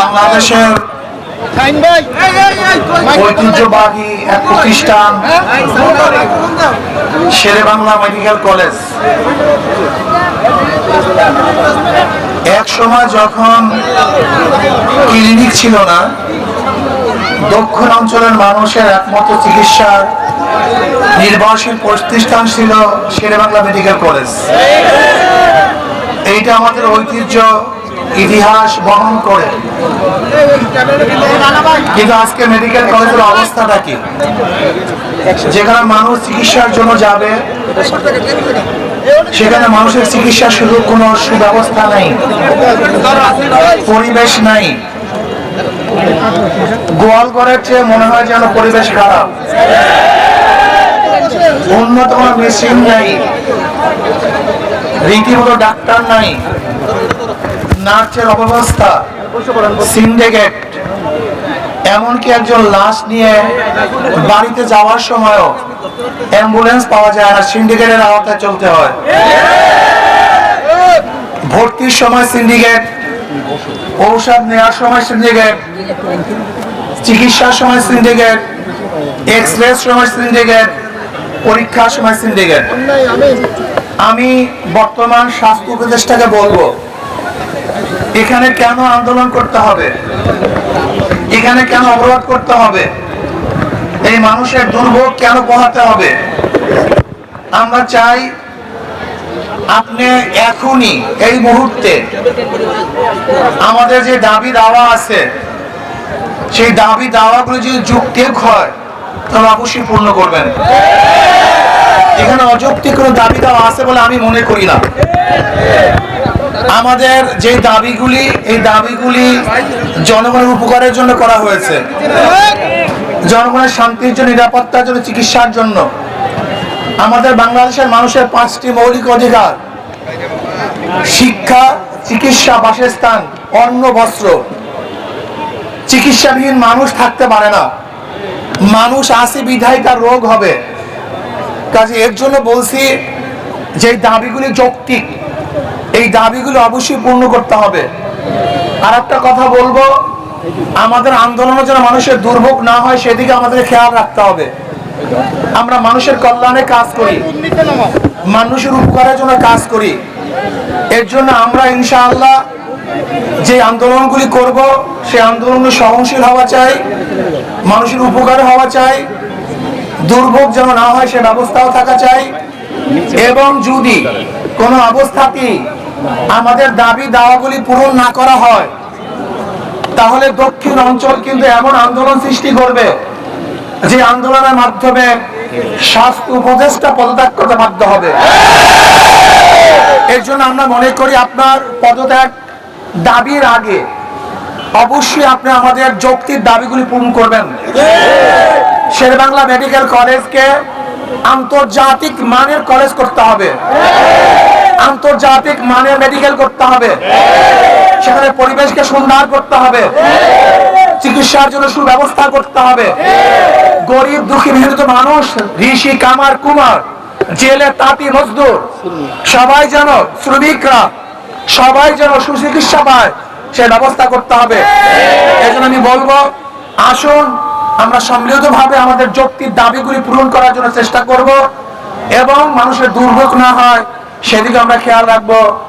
বাংলাদেশের ঐতিহ্যবাহী এক প্রতিষ্ঠান, শেরে বাংলা মেডিকেল কলেজ। এক সময় যখন ক্লিনিক ছিল না দক্ষিণ অঞ্চলের মানুষের একমাত্র চিকিৎসার নির্ভরশীল প্রতিষ্ঠান ছিল শেরে বাংলা মেডিকেল কলেজ। এইটা আমাদের ঐতিহ্য ইতিহাস বহন করে। কিন্তু আজকে মেডিকেল কলেজের অবস্থাটা কি? যেখানে মানুষ চিকিৎসার জন্য যাবে, সেখানে মানুষের চিকিৎসা শুধু কোনো সুব্যবস্থা নেই, পরিবেশ নাই। গোয়াল ঘরের চেয়ে মনে হয় যেন পরিবেশ খারাপ। উন্নত মেশিন নাই, রীতিমতো ডাক্তার নাই। নার্সের অব্যবস্থা সিন্ডিকেট এমনকি একজন লাশ নিয়ে বাড়িতে যাওয়ার সময়ও অ্যাম্বুলেন্স পাওয়া যায় না সিন্ডিকেটের আওতায় চলতে হয়। ভর্তির সময় সিন্ডিকেট ঔষধ নেওয়ার সময় সিন্ডিকেট চিকিৎসার সময় সিন্ডিকেট এক্স রে সময় সিন্ডিকেট পরীক্ষার সময় সিন্ডিকেট আমি বর্তমান স্বাস্থ্য উপদেষ্টাকে বলব এখানে কেন আন্দোলন করতে হবে? এখানে কেন অবরোধ করতে হবে? এই মানুষের দুর্ভোগ কেন পোহাতে হবে? আমরা চাই আপনি এখনই এই মুহূর্তে আমাদের যে দাবি দাওয়া আছে, সেই দাবি দাওয়াগুলো যদি যুক্তিক হয়, তাহলে অবশ্যই পূর্ণ করবেন। এখানে অযৌক্তিক কোনো দাবি দাওয়া আছে বলে আমি মনে করি না। আমাদের যে দাবিগুলি, এই দাবিগুলি জনগণের উপকারের জন্য করা হয়েছে। জনগণের শান্তির জন্য, নিরাপত্তার জন্য, চিকিৎসার জন্য। আমাদের বাংলাদেশের মানুষের পাঁচটি মৌলিক অধিকার। শিক্ষা, চিকিৎসা, বাসস্থান, অন্ন, বস্ত্র। চিকিৎসাবিহীন মানুষ থাকতে পারে না। মানুষ আসে বিধায় তার রোগ হবে। কাজে এর জন্য বলছি, যে দাবিগুলি যৌক্তিক এই দাবিগুলো অবশ্যই পূর্ণ করতে হবে। আর একটা কথা বলব, আমাদের আন্দোলনে যেন মানুষের দুর্ভোগ না হয়, সেদিকে আমাদের খেয়াল রাখতে হবে। আমরা মানুষের কল্যাণে কাজ করি, মানুষের উপকারের জন্য কাজ করি। এর জন্য আমরা ইনশাআল্লাহ যে আন্দোলনগুলি করব, সেই আন্দোলনে সহনশীল হওয়া চাই, মানুষের উপকার হওয়া চাই, দুর্ভোগ যেন না হয় সে ব্যবস্থাও থাকা চাই, এবং যদি কোনো অবস্থাতেই আমাদের দাবি, দাওয়াগুলি পূরণ না করা হয়, তাহলে দক্ষিণ অঞ্চল কিন্তু এমন আন্দোলন সৃষ্টি করবে যে আন্দোলনের মাধ্যমে স্বাস্থ্য উপদেষ্টা পদত্যাগ করতে বাধ্য হবে। এর জন্য আমরা মনে করি আপনার পদত্যাগ দাবির আগে অবশ্যই আপনি আমাদের যৌক্তিক দাবিগুলি পূরণ করবেন। শেরবাংলা মেডিকেল কলেজকে আন্তর্জাতিক মানের কলেজ করতে হবে। আন্তর্জাতিক মানের মেডিকেল করতে হবে। সেখানে পরিবেশকে সুন্দর করতে হবে। চিকিৎসার জন্য সুব্যবস্থা করতে হবে। গরিব দুঃখী মেহনত মানুষ, ঋষি, কামার, কুমার, জেলে তাঁতি, মজদুর, সবাই যেন শ্রমিকরা, সবাই যেন সুচিকিৎসা পায়, সে ব্যবস্থা করতে হবে। এই জন্য আমি বলব, আসুন, আমরা সম্মিলিতভাবে আমাদের যৌক্তিক দাবিগুলি পূরণ করার জন্য চেষ্টা করব এবং মানুষের দুর্ভোগ না হয় সেদিকে আমরা খেয়াল রাখব